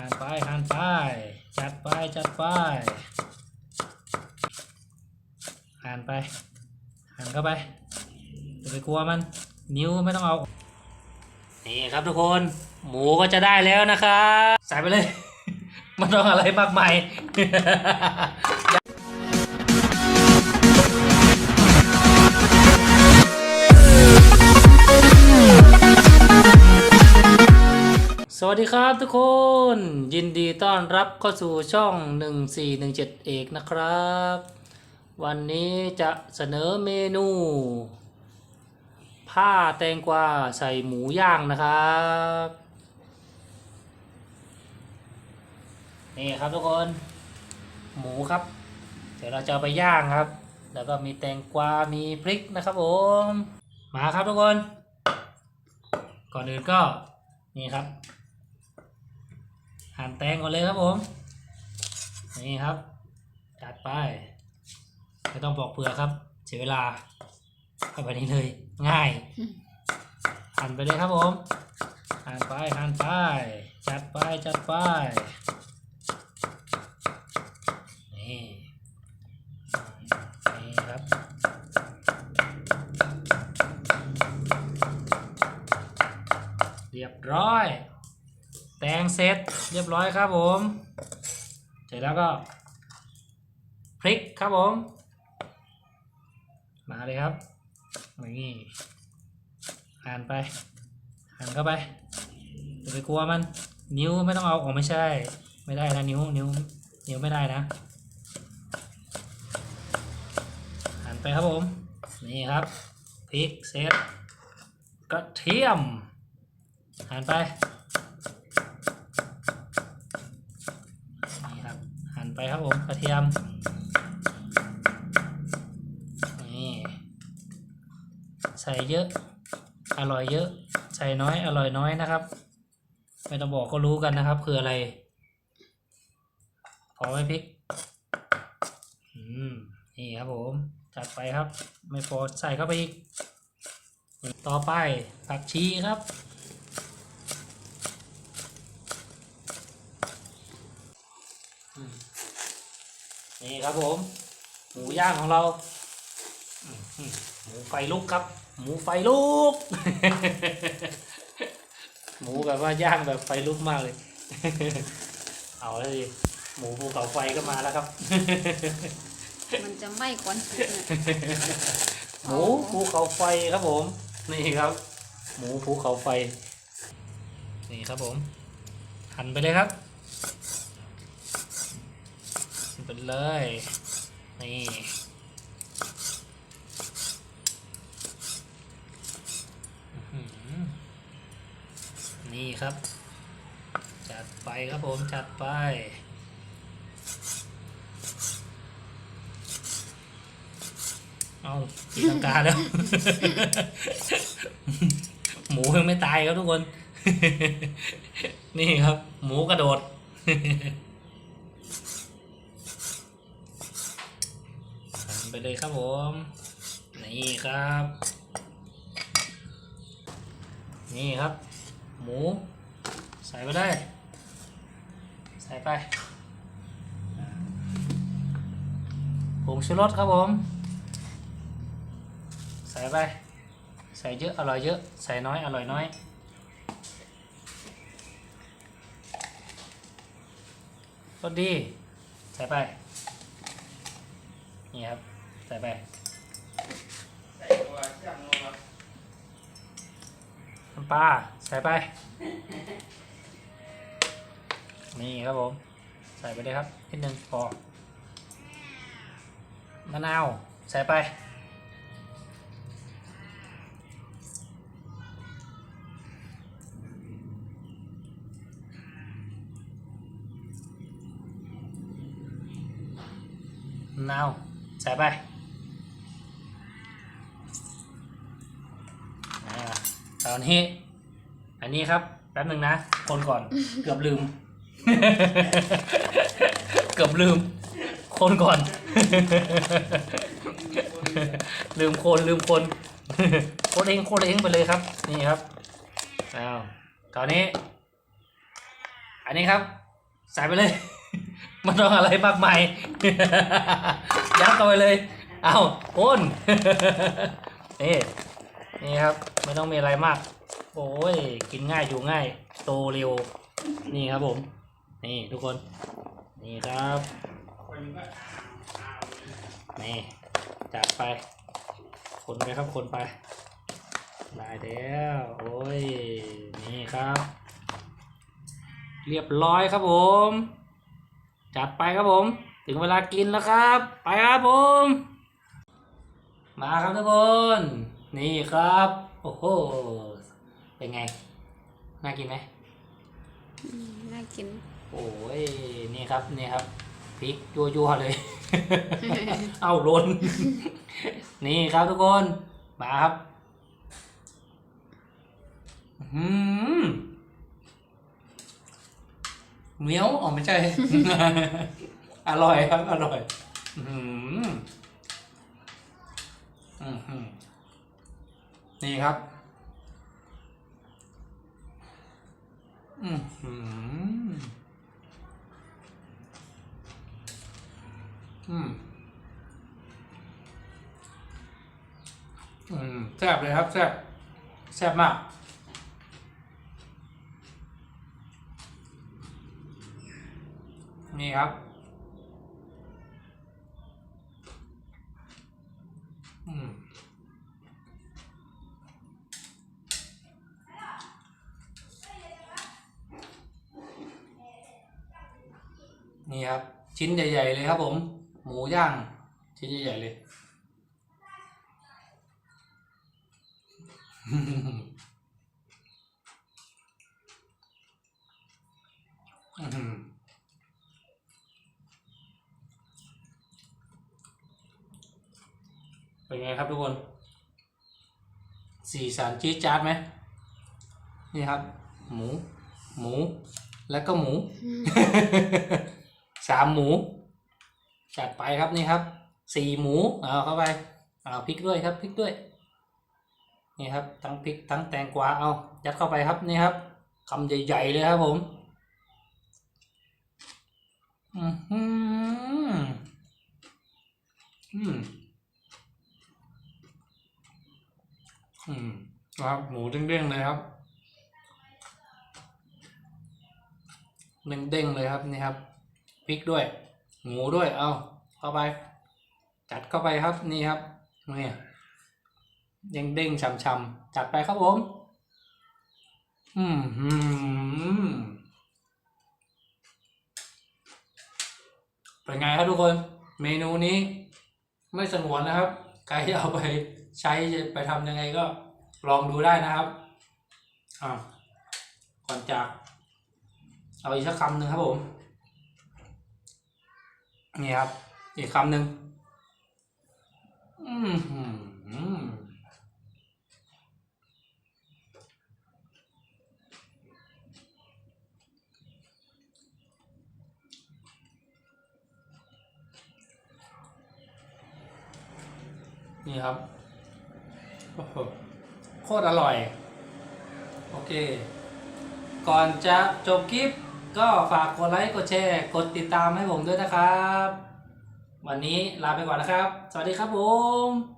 หันไปหันไป จัดไปจัดไปหันไปหันเข้าไปอย่าไปกลัวมัน นิ้วไม่ต้องเอา นี่ครับทุกคน หมูก็จะได้แล้วนะครับ ใส่ไปเลย มันต้องอะไรมากมาย สวัสดีครับทุกคน ยินดีต้อนรับเข้าสู่ช่อง 1417 เอกนะครับ วันนี้จะเสนอเมนู ผ้าแตงกวาใส่หมูย่างนะครับ นี่ครับทุกคน หมูครับ เดี๋ยวเราจะไปย่างครับ แล้วก็มีแตงกวา มีพริกนะครับผม มาครับทุกคน ก่อนอื่นก็นี่ครับ หั่นแตงก่อนเลยครับผม นี่ครับ จัดไป ไม่ต้องปอกเปลือกครับ เสียเวลาเข้าไปนี้เลย ง่าย หั่นไปเลยครับผม หั่นไป หั่นไป จัดไป จัดไป นี่นี่ครับเรียบร้อย แตงเสร็จเรียบร้อยครับผม เสร็จแล้วก็พริกครับผม มาเลยครับนี่หั่นไปหั่นเข้าไปอย่าไปกลัวมัน นิ้วไม่ต้องเอาออกไม่ใช่ ไม่ได้นะนิ้วนิ้วนิ้วไม่ได้นะหั่นไปครับผม นี่ครับพริกเสร็จกระเทียมหั่นไป นี่ครับหั่น ไปครับผมกระเทียมนี่ใส่เยอะ อร่อยเยอะ ใส่น้อยอร่อยน้อยนะครับ ไม่ต้องบอกก็รู้กันนะครับ คืออะไรพอไหมพริกอืมนี่ครับผมจัดไปครับ ไม่พอใส่เข้าไปอีก ต่อไปผักชีครับ นี่ครับผม หมูย่างของเราอื้อหือหมูไฟลุกครับ หมูไฟลุก หมูแบบว่าย่างแบบไฟลุกมากเลย เอาแล้วดิหมูภูเขาไฟก็มาแล้วครับ มันจะไหม้ควันพิษเนี่ยหมูภูเขาไฟครับผม นี่ครับ หมูภูเขาไฟ นี่ครับผม หั่นไปเลยครับหั่น ไปเลย นี่นี่ครับ จัดไปครับผมจัดไป เอาตีลังกาแล้ว หมูยังไม่ตายครับทุกคน นี่ครับ หมูกระโดด หั่นไป เลยครับผม นี่ครับ นี่ครับ หมู ใส่ไปได้ ใส่ไปผงชูรสครับผม ใส่ไป ใส่เยอะอร่อยเยอะ ใส่น้อยอร่อยน้อยรสดี ใส่ไป นี่ครับ ใส่ไปน้ำปลาใส่ไป นี่ครับผม ใส่ไปเลยครับนิดนึงพอมะนาวใส่ไปมะนาวใส่ไปอ่า ตอนนี้อันนี้ครับแป๊บหนึ่งนะ คนก่อน เกือบลืม เกือบลืม คนก่อน ลืมคนลืมคน โคตรเองโคตรเองไปเลยครับ นี่ครับอ้าวตอนนี้ อันนี้ครับ ใส่ไปเลยไม่ต้องอะไรมากมายยัดเข้าไปเลย เอาพ่นนี่ นี่ครับ ไม่ต้องมีอะไรมาก โอ้ยกินง่ายอยู่ง่าย โตเร็ว นี่ครับผม นี่ทุกคน นี่ครับนี่จัดไป คนไปครับคนไปได้แล้วโอ้ยนี่ครับ เรียบร้อยครับผม จัดไปครับผม ถึงเวลากินแล้วครับ ไปครับผม มาครับทุกคน นี่ครับ โอ้โห เป็นไง น่ากินไหมอืมน่ากิน โอ้ย นี่ครับ นี่ครับ พริกยั่วๆเลย เอาหลนนี่ครับทุกคน มาครับ อืมเหมียว อ๋อไม่ใช่ อร่อยครับ อร่อย อืมอืมอืม นี่ครับอืมอืมอืมแซ่บเลยครับแซ่บแซ่บมากนี่ครับ นี่ครับ ชิ้นใหญ่ ๆ เลยครับผม หมูย่าง ชิ้นใหญ่ ๆ เลย เป็นไงครับทุกคน สีสันจี๊ดจ๊าดไหม นี่ครับ หมู หมู แล้วก็หมู สามหมู จัดไปครับนี่ครับสี่หมูเอาเข้าไปเอาพริกด้วยครับพริกด้วยนี่ครับทั้งพริกทั้งแตงกวาเอายัดเข้าไปครับนี่ครับคำใหญ่ๆเลยครับผมอืมอืมอืมอืมครับหมูเด้งๆเลยครับเด้งๆเลยครับนี่ครับ พริกด้วย หมูด้วยเอาเข้าไป จัดเข้าไปครับนี่ครับนี่ยังเด้งช่ำๆจัดไปครับผมอืมอืมเป็นไงครับทุกคน เมนูนี้ ไม่สงวนนะครับใครเอาไปใช้ไปทำยังไงก็ลองดูได้นะครับอ่าก่อนจาก เอาอีกสักคำหนึ่งครับผม นี่ครับ อีกคำหนึ่งอืมนี่ครับ โอ้โห โคตรอร่อย โอเค ก่อนจะจบคลิป ก็ฝากกดไลค์ กดแชร์ กดติดตามให้ผมด้วยนะครับ วันนี้ลาไปก่อนนะครับ สวัสดีครับผม